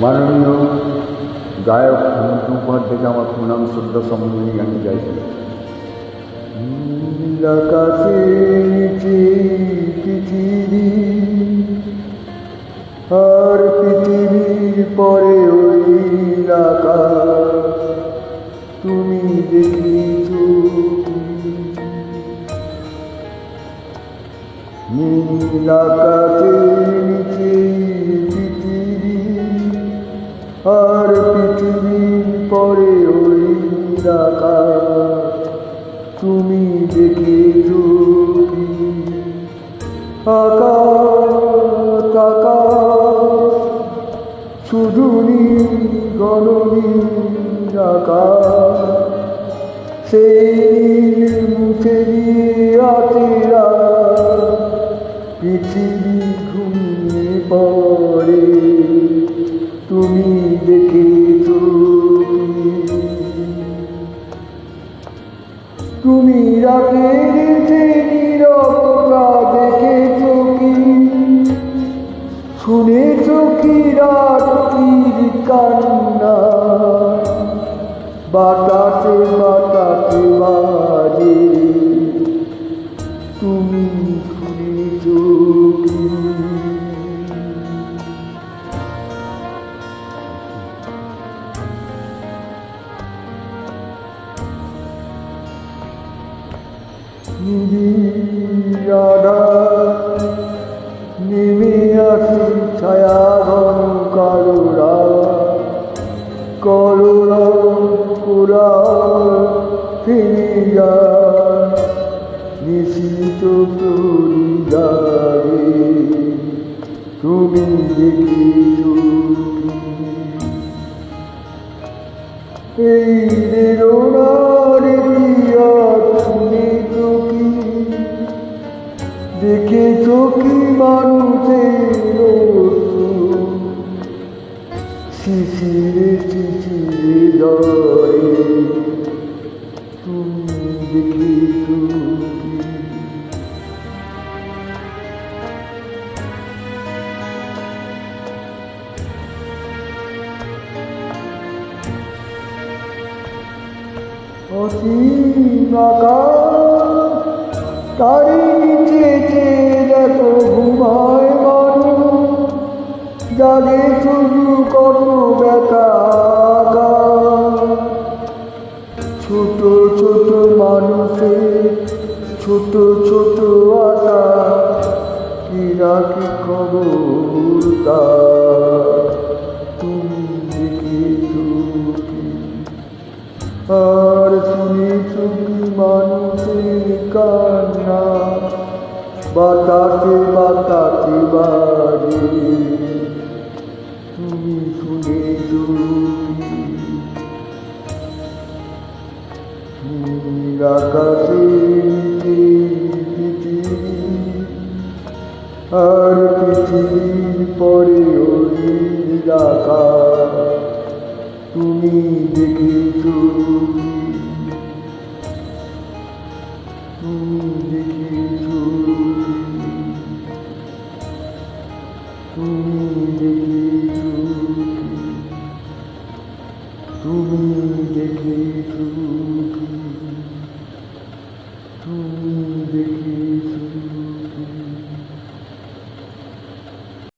মাননীয় গায়ক হেমন্ত মুখোপাধ্যায়কে আমার প্রণাম, শ্রদ্ধা সম্মানী গান গাইছি আকাশে পৃথিবী আর পৃথিবীর পরে ওই আকাশ, তুমি দেখিছো নীল পরে ওই আকাশ তুমি দেখেছ কি আকাশ আকাশ শুধু নীল গণনীল আকাশ সেই মুছে দিয়ে পৃথিবী তুমি রাতের যে নীরবতা দেখেছ কি শুনেছ কি রাত্রির কান্না? বাতাসে বাতাসে নিবিড়াদা নেমে আসি ছায়া ঘন কালোরা করোরা কোরা ফিরে যা নিশিত তোরি যাবে তুমি দেখিছো এই বেরোনার দেখেছ মানুষের? শিশিরে শিশিরে জলে তুমি দেখেছ কি অসীম আকাশ তারি নিচে যে দেখো ঘুমায় মানুষ জাগে শুধু কত ব্যথা। ছোট ছোট মানুষের ছোট ছোট আশা কি না কি খবর? তুমি দেখেছ আর শুনেছো কি মানুষের বাতাসে বাতাসে বাজে তুমি শুনেছো কি নীল আকাশে পৃথিবী আর পৃথিবীর পরে ওই তুমি দেখেছ? তুমি দেখেছ তুমি দেখেছ কি? তুমি দেখেছ